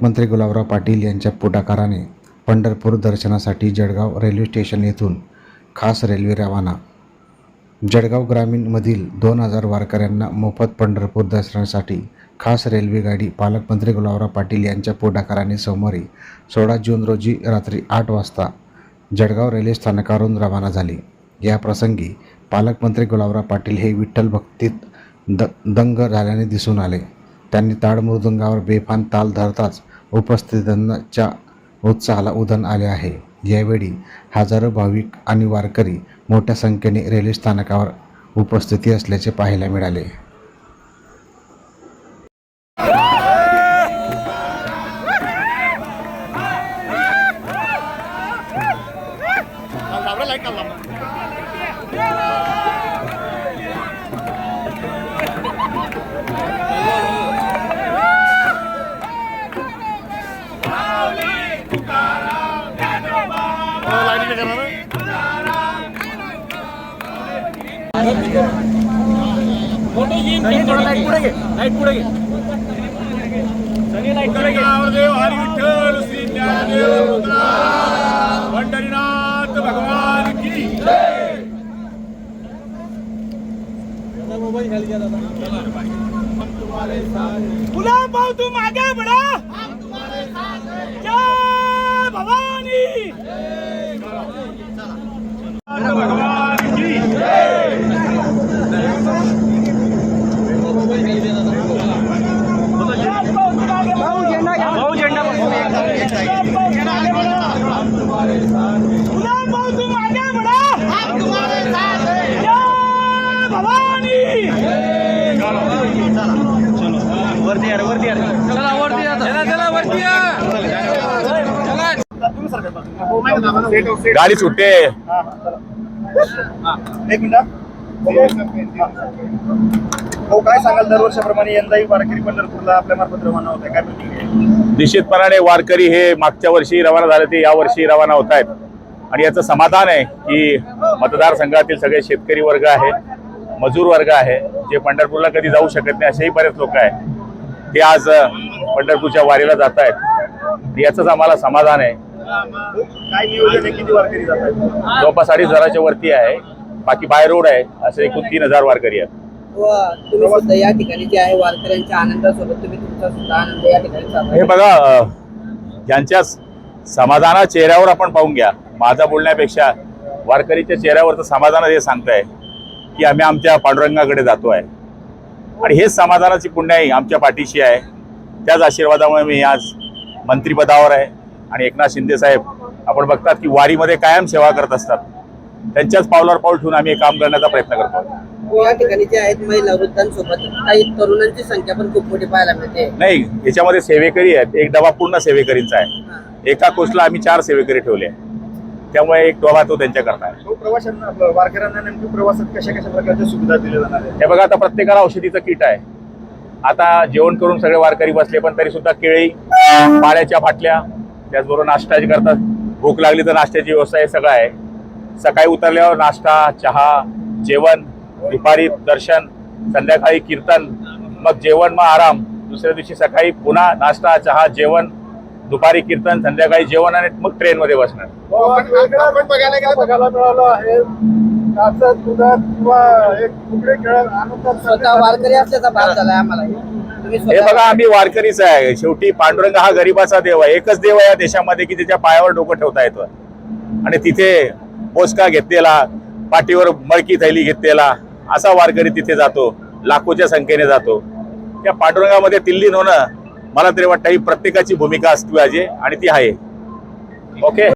पालकमंत्री गुलाबराव पाटील यांच्या पुढाकाराने पंढरपूर दर्शनासाठी जळगाव रेल्वे स्टेशन येथून खास रेल्वे रवाना. जळगाव ग्रामीणमधील दोन हजार वारकऱ्यांना मोफत पंढरपूर दर्शनासाठी खास रेल्वे गाडी पालकमंत्री गुलाबराव पाटील यांच्या पुढाकाराने सोमवारी सोळा जून रोजी रात्री आठ वाजता जळगाव रेल्वे स्थानकावरून रवाना झाली. या प्रसंगी पालकमंत्री गुलाबराव पाटील हे विठ्ठल भक्तीत द दंग झाल्याने दिसून आले. त्यांनी ताडमृदुंगावर बेफान ताल धरताच उपस्थितांच्या उत्साहाला उधाण आले आहे. यावेळी हजारो भाविक आणि वारकरी मोठ्या संख्येने रेल्वे स्थानकावर उपस्थिती असल्याचे पाहायला मिळाले. हरी विठ्ठल श्री ज्ञानदेव पंढरीनाथ भगवान की गुलाम भाऊ तुम आगे बढ़ो जय भवानी भगवान की भाऊ झेंडा गुलाम भाऊ तुम आगे बढ़ो हम तुम्हारे साथ हैं जय भवानी वरती यार वरती यार चला वरती या. चला चला वरती या. गाडी सुटते. एक मिनिट हो काय सांगाल? दरवर्षाप्रमाणे यंदाही वारकरी पंढरपूरला आपल्या मार्फत रवाना होत आहे. काय प्रतिक्रिया? निश्चितपणाने वारकरी हे मागच्या वर्षी रवाना झाले ते या वर्षी रवाना होत आहेत. आणि याचं समाधान आहे की मतदारसंघातील सगळे शेतकरी वर्ग आहे मजूर वर्ग आहे जे पंढरपूरला कधी जाऊ शकत नाही असेही बरेच लोक आहेत. ते आज पंढरपूरच्या वारीला जात आहेत. याचंच आम्हाला समाधान आहे. काय नियोजन आहे? किती वारकरी जात आहेत? जवळपास अडीच हजाराच्या वरती आहे. बाकी बाय रोड आहे असे एकूण तीन हजार वारकरी आहेत. व तुम्ही सुद्धा या ठिकाणी जे आहे वारकऱ्यांच्या आनंदासोबत तुम्ही तुमचा सुद्धा आनंद या ठिकाणी हे बघा ज्यांच्या समाधाना चेहऱ्यावर आपण पाहून घ्या माझा बोलण्यापेक्षा वारकरीच्या चेहऱ्यावर तर समाधान हे सांगताय की आम्ही आमच्या पांडुरंगाकडे जातो आहे आणि हेच समाधानाची पुण्याई आमच्या पाठीशी आहे. त्याच आशीर्वादामुळे मी आज मंत्रिपदावर आहे. आणि एकनाथ शिंदे साहेब आपण बघतात की वारीमध्ये कायम सेवा करत असतात. त्यांच्याच पावलावर पाऊल ठेवून आम्ही हे काम करण्याचा प्रयत्न करतो. या ठिकाणी जे आहेत महिला वृद्धांसोबत काही तरुणांची संख्या पण खूप मोठी पाहायला मिळते. नाही याच्यामध्ये सेवेकरी आहेत. एक डबा पूर्ण सेवेकरींचा आहे. एका कोचला आम्ही चार सेवेकरी ठेवले आहे. त्यामुळे एक डबा तो त्यांच्याकरता आहे. तो प्रवाशांना आपलं वारकऱ्यांना नेमकी प्रवासात कशा कशा प्रकारच्या सुविधा दिल्या जाणार आहेत? हे बघा आता प्रत्येकाला औषधीचं किट आहे. आता जेवण करून सगळे वारकरी बसले पण तरी सुद्धा केळी पाण्याच्या बाटल्या त्याचबरोबर नाश्ता करतात भूक लागली तर नाश्त्याची व्यवस्था हे सगळं आहे. सकाळी उतरल्यावर नाश्ता चहा जेवण दुपारी दर्शन संध्याकाळी कीर्तन मग जेवण मग आराम. दुसऱ्या दिवशी सकाळी पुन्हा नाश्ता चहा जेवण दुपारी कीर्तन संध्याकाळी जेवण आणि मग ट्रेनमध्ये बसणार आपण बघायला गेलं बघायला मिळालं आहे कासत दुधात किंवा एक कुकडे खेळत आनंदात स्वतः वारकरी असल्याचा भाग झालाय आम्हाला. तुम्ही हे स्वतः बघा आम्ही वारकरीच आहे. शेवटी पांडुरंग हा गरीबाचा देव आहे. एकच देव आहे या देशामध्ये की त्याच्या पायावर डोकं ठेवता येतं. आणि तिथे पोचका घेतलेला पाठीवर मळकी थैली घेतलेला असा वारकरी तिथे जातो लाखोच्या संख्येने जातो. त्या पांडुरंगामध्ये तिल्लीन होणं मला तरी वाटतं ही प्रत्येकाची भूमिका असते पाहिजे आणि ती आहे. ओके